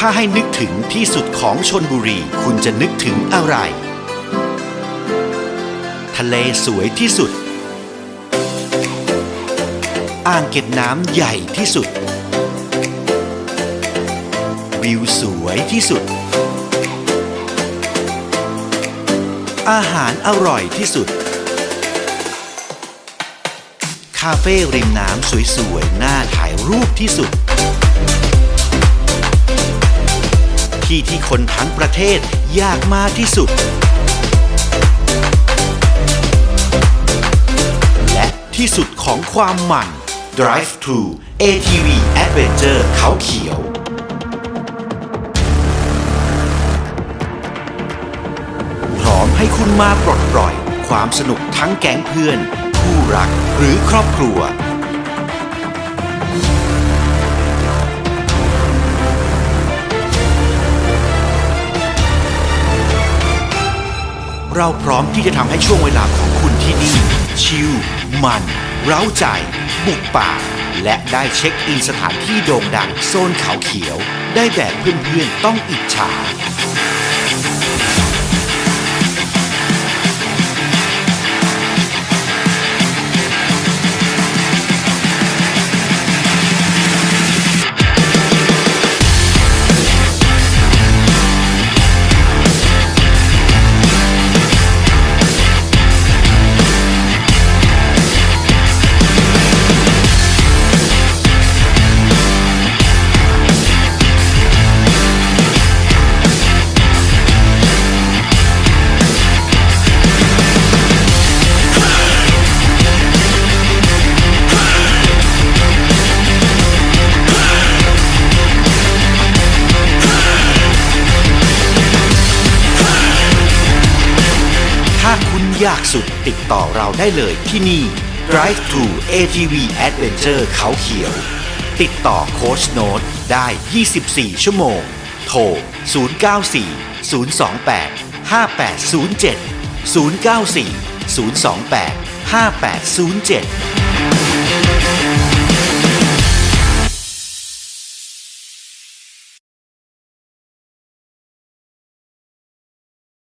ถ้าให้นึกถึงที่สุดของชนบุรี คุณจะนึกถึงอะไร ทะเลสวยที่สุด อ่างเก็บน้ำใหญ่ที่สุด วิวสวยที่สุด อาหารอร่อยที่สุด คาเฟ่ริมน้ำสวยๆ น่าถ่ายรูปที่สุด ที่ที่คนทั้งประเทศอยากมาที่สุด และที่สุดของความมัน Drive to ATV Adventure เขาเขียวพร้อมให้คุณมาปลดปล่อย ความสนุกทั้งแก๊งเพื่อน คู่รักหรือครอบครัว เราพร้อมที่จะทำให้ช่วงเวลาของคุณที่นี่ ชิล มัน เร้าใจ บุกป่า และได้เช็คอินสถานที่โด่งดังโซนเขาเขียว ได้แบบเพื่อนๆต้องอิจฉา ยากสุดติดต่อเราได้เลยที่นี่ Drive to ATV Adventure เขาเขียว ติดต่อโค้ชโน้ตได้ 24 ชั่วโมง โทร 094 028 5807 094 028 5807